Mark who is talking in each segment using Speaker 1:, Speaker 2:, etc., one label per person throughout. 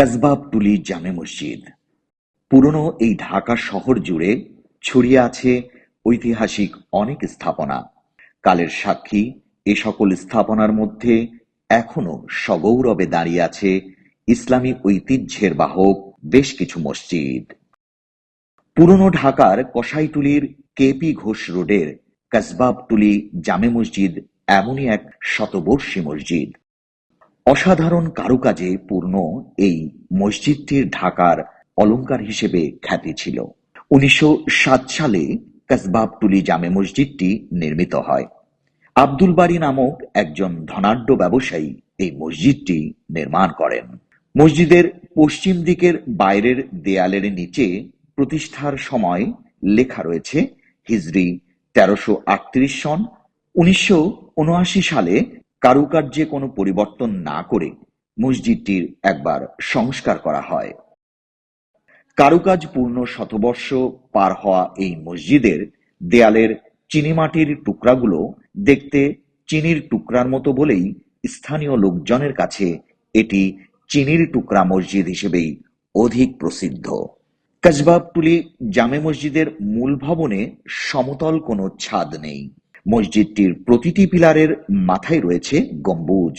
Speaker 1: কসবাবটুলি জামে মসজিদ। পুরনো এই ঢাকা শহর জুড়ে ছড়িয়ে আছে ঐতিহাসিক অনেক স্থাপনা। কালের সাক্ষী এ সকল স্থাপনার মধ্যে এখনও সগৌরবে দাঁড়িয়ে আছে ইসলামী ঐতিহ্যের বাহক বেশ কিছু মসজিদ। পুরনো ঢাকার কসাইটুলির কেপি ঘোষ রোডের কসবাবটুলি জামে মসজিদ এমনই এক শতবর্ষী মসজিদ। অসাধারণ কারুকাজে পূর্ণ এই মসজিদটির ঢাকার অলংকার হিসেবে খ্যাতি ছিল। উনিশশো সাত সালে কসবাবটুলি জামে মসজিদটি নির্মিত হয়। আব্দুল বাড়ি নামক একজন ধনাঢ্য ব্যবসায়ী এই মসজিদটি নির্মাণ করেন। মসজিদের পশ্চিম দিকের বাইরের দেয়ালের নিচে প্রতিষ্ঠার সময় লেখা রয়েছে, হিজরি তেরোশো সন উনিশশো উনআশি সালে কারুকার্যে কোনো পরিবর্তন না করে মসজিদটির একবার সংস্কার করা হয়। কারুকাজ পূর্ণ শতবর্ষ পার হওয়া এই মসজিদের দেয়ালের চিনিমাটির টুকরাগুলো দেখতে চিনির টুকরার মতো বলেই স্থানীয় লোকজনের কাছে এটি চিনির টুকরা মসজিদ হিসেবেই অধিক প্রসিদ্ধ। কসবাবটুলি জামে মসজিদের মূল ভবনে সমতল কোনো ছাদ নেই। মসজিদটির প্রতিটি পিলারের মাথায় রয়েছে গম্বুজ।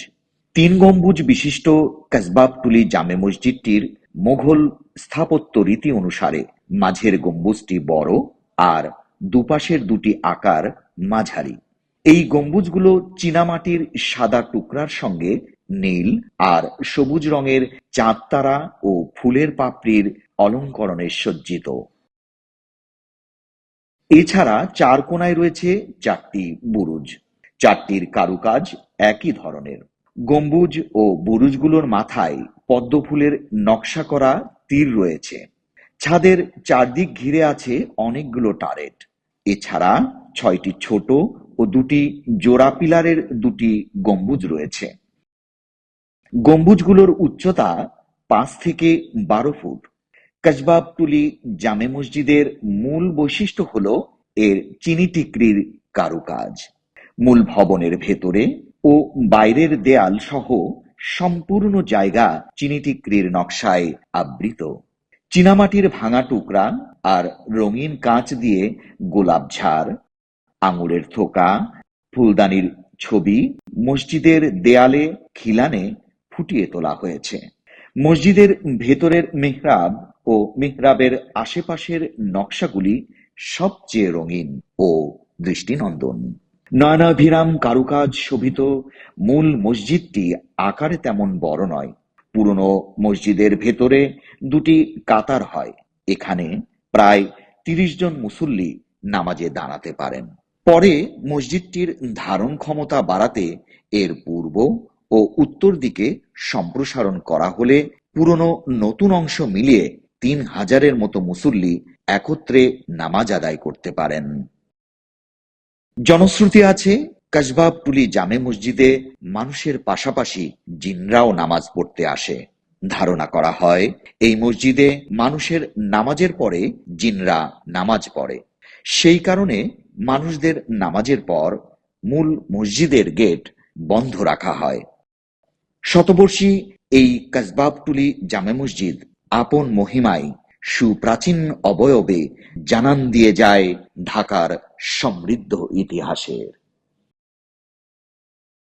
Speaker 1: তিন গম্বুজ বিশিষ্ট কসবাবটুলি জামে মসজিদটির মোঘল স্থাপত্য রীতি অনুসারে মাঝের গম্বুজটি বড় আর দুপাশের দুটি আকার মাঝারি। এই গম্বুজগুলো চীনামাটির সাদা টুকরার সঙ্গে নীল আর সবুজ রঙের চাঁদতারা ও ফুলের পাপড়ির অলঙ্করণে সজ্জিত। এছাড়া চার কোনায় রয়েছে চারটি বুরুজ। চারটির কারুকাজ একই ধরনের। গম্বুজ ও বুরুজগুলোর মাথায় পদ্মফুলের নকশা করা তীর রয়েছে। ছাদের চারদিক ঘিরে আছে অনেকগুলো টারেট। এছাড়া ছয়টি ছোট ও দুটি জোড়া পিলারের দুটি গম্বুজ রয়েছে। গম্বুজগুলোর উচ্চতা পাঁচ থেকে বারো ফুট। কসবাবটুলি জামে মসজিদের মূল বৈশিষ্ট্য হল এর চিনি টিকরির কারুকাজ। মূল ভবনের ভেতরে ও বাইরের দেয়াল সহ সম্পূর্ণ জায়গা চিনি টিকরির নকশায় আবৃত। চীনামাটির ভাঙা টুকরা আর রঙিন কাঁচ দিয়ে গোলাপ ঝাড় আঙুরের থোকা, ফুলদানির ছবি মসজিদের দেয়ালে খিলানে ফুটিয়ে তোলা হয়েছে। মসজিদের ভেতরের মেহরাব ও মেহরাবের আশেপাশের নকশাগুলি সবচেয়ে রঙিন ও দৃষ্টিনন্দন। নয়নাভিরাম কারুকাজ শোভিত, মূল মসজিদটি আকারে তেমন বড় নয়। পুরনো মসজিদের ভেতরে দুটি কাতার হয়। এখানে প্রায় তিরিশ জন মুসল্লি নামাজে দাঁড়াতে পারেন। পরে মসজিদটির ধারণ ক্ষমতা বাড়াতে এর পূর্ব ও উত্তর দিকে সম্প্রসারণ করা হলে পুরনো নতুন অংশ মিলিয়ে তিন হাজারের মতো মুসল্লি একত্রে নামাজ আদায় করতে পারেন। জনশ্রুতি আছে কসবাবটুলি জামে মসজিদে মানুষের পাশাপাশি জিনরাও নামাজ পড়তে আসে। ধারণা করা হয়, এই মসজিদে মানুষের নামাজের পরে জিনরা নামাজ পড়ে। সেই কারণে মানুষদের নামাজের পর মূল মসজিদের গেট বন্ধ রাখা হয়। শতবর্ষী এই কসবাবটুলি জামে মসজিদ আপন মহিমায় সুপ্রাচীন অবয়বে জানান দিয়ে যায় ঢাকার সমৃদ্ধ ইতিহাসের।